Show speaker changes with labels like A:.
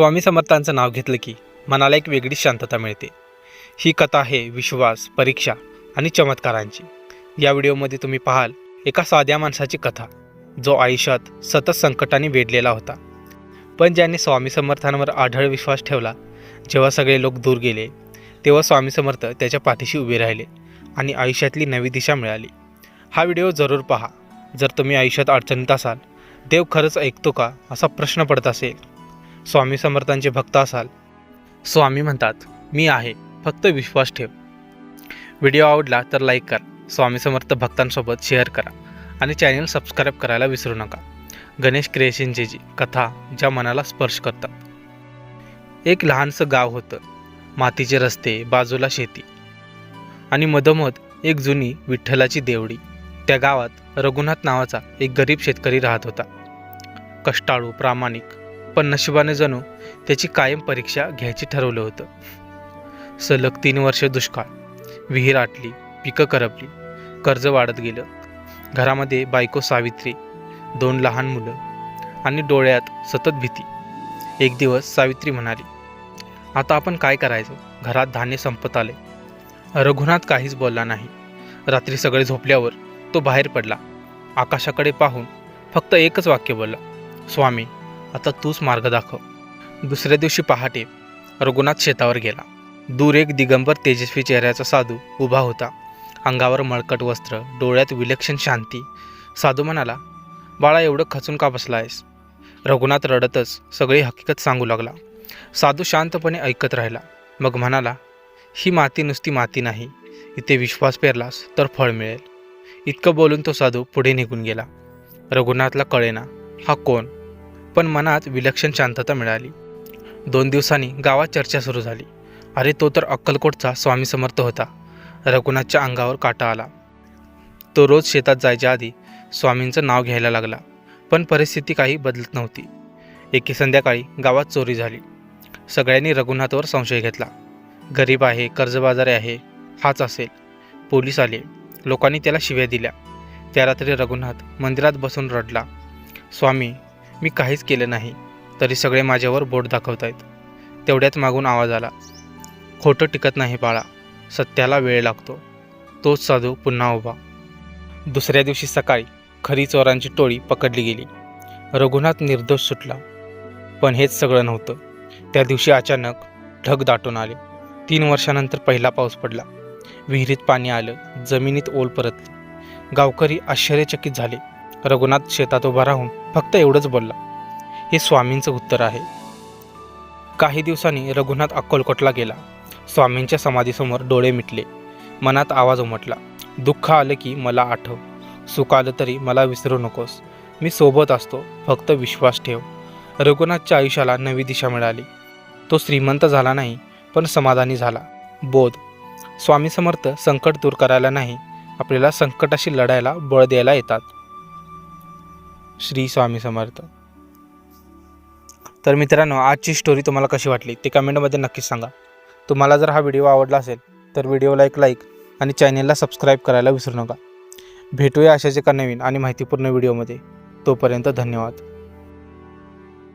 A: स्वामी समर्थांचं नाव घेतलं की मनाला एक वेगळी शांतता मिळते. ही कथा आहे विश्वास परीक्षा आणि चमत्कारांची. या व्हिडिओमध्ये तुम्ही पाहाल एका साध्या माणसाची कथा जो आयुष्यात सतत संकटाने वेढलेला होता. पण ज्याने स्वामी समर्थांवर आढळ विश्वास ठेवला जेव्हा सगळे लोक दूर गेले तेव्हा स्वामी समर्थ त्याच्या पाठीशी उभे राहिले आणि आयुष्यातली नवी दिशा मिळाली. हा व्हिडिओ जरूर पहा. जर तुम्ही आयुष्यात अडचणीत असाल देव खरंच ऐकतो का असा प्रश्न पडत असेल स्वामी समर्थांचे भक्त असाल. स्वामी म्हणतात मी आहे फक्त विश्वास ठेव. व्हिडिओ आवडला तर लाईक करा स्वामी समर्थ भक्तांसोबत शेअर करा आणि चॅनल सबस्क्राईब करायला विसरू नका. गणेश क्रिएशनची जी कथा ज्या मनाला स्पर्श करतात. एक लहानसं गाव होतं मातीचे रस्ते बाजूला शेती. आणि मधोमध एक जुनी विठ्ठलाची देवडी. त्या गावात रघुनाथ नावाचा एक गरीब शेतकरी राहत होता. कष्टाळू प्रामाणिक पण नशिबाने जणू त्याची कायम परीक्षा घ्यायची ठरवलं होतं. सलग तीन वर्ष दुष्काळ. विहीर आटली पिकं करपली कर्ज वाढत गेलं. घरामध्ये बायको सावित्री दोन लहान मुलं आणि डोळ्यात सतत भीती. एक दिवस सावित्री म्हणाली आता आपण काय करायचं? घरात धान्य संपत आले. रघुनाथ काहीच बोलला नाही. रात्री सगळे झोपल्यावर तो बाहेर पडला. आकाशाकडे पाहून फक्त एकच वाक्य बोलला स्वामी आता तूच मार्ग दाखव. दुसऱ्या दिवशी पहाटे रघुनाथ शेतावर गेला. दूर एक दिगंबर तेजस्वी चेहऱ्याचा साधू उभा होता. अंगावर मळकट वस्त्र डोळ्यात विलक्षण शांती. साधू म्हणाला बाळा एवढं खचून का बसला आहेस रघुनाथ रडतच सगळी हकीकत सांगू लागला. साधू शांतपणे ऐकत राहिला. मग म्हणाला ही माती नुसती माती नाही. इथे विश्वास पेरलास तर फळ मिळेल. इतकं बोलून तो साधू पुढे निघून गेला. रघुनाथला कळेना हा कोण? पण मनात विलक्षण शांतता मिळाली. दोन दिवसांनी गावात चर्चा सुरू झाली. अरे तो तर अक्कलकोटचा स्वामी समर्थ होता. रघुनाथच्या अंगावर काटा आला. तो रोज शेतात जायच्या आधी स्वामींचं नाव घ्यायला लागला पण परिस्थिती काही बदलत नव्हती. एके संध्याकाळी गावात चोरी झाली. सगळ्यांनी रघुनाथवर संशय घेतला. गरीब आहे कर्जबाजारी आहे हाच असेल. पोलीस आले. लोकांनी त्याला शिव्या दिल्या. त्या रात्री रघुनाथ मंदिरात बसून रडला. स्वामी मी काहीच केलं नाही तरी सगळे माझ्यावर बोट दाखवत आहेत. तेवढ्यात मागून आवाज आला खोटं टिकत नाही बाळा सत्याला वेळ लागतो. तोच साधू पुन्हा उभा. दुसऱ्या दिवशी सकाळी खरी चोरांची टोळी पकडली गेली. रघुनाथ निर्दोष सुटला. पण हेच सगळं नव्हतं. त्या दिवशी अचानक ढग दाटून आले. तीन वर्षानंतर पहिला पाऊस पडला. विहिरीत पाणी आलं जमिनीत ओल परतली. गावकरी आश्चर्यचकित झाले. रघुनाथ शेतात उभा राहून फक्त एवढंच बोलला. हे स्वामींचं उत्तर आहे. काही दिवसांनी रघुनाथ अक्कलकोटला गेला. स्वामींच्या समाधीसमोर डोळे मिटले. मनात आवाज उमटला. दुःख आलं की मला आठव. सुख आलं तरी मला विसरू नकोस. मी सोबत असतो. फक्त विश्वास ठेव. रघुनाथच्या आयुष्याला नवी दिशा मिळाली. तो श्रीमंत झाला नाही पण समाधानी झाला. बोध. स्वामी समर्थ संकट दूर करायला नाही. आपल्याला संकटाशी लढायला बळ द्यायला येतात. श्री स्वामी समर्थ. तर मित्रांनो आजची स्टोरी तुम्हाला कशी वाटली ते कमेंटमध्ये नक्कीच सांगा. तुम्हाला जर हा व्हिडिओ आवडला असेल तर व्हिडिओला एक लाईक आणि चॅनेलला सबस्क्राईब करायला विसरू नका. भेटूया अशाच एका नवीन आणि माहितीपूर्ण व्हिडिओमध्ये तोपर्यंत धन्यवाद.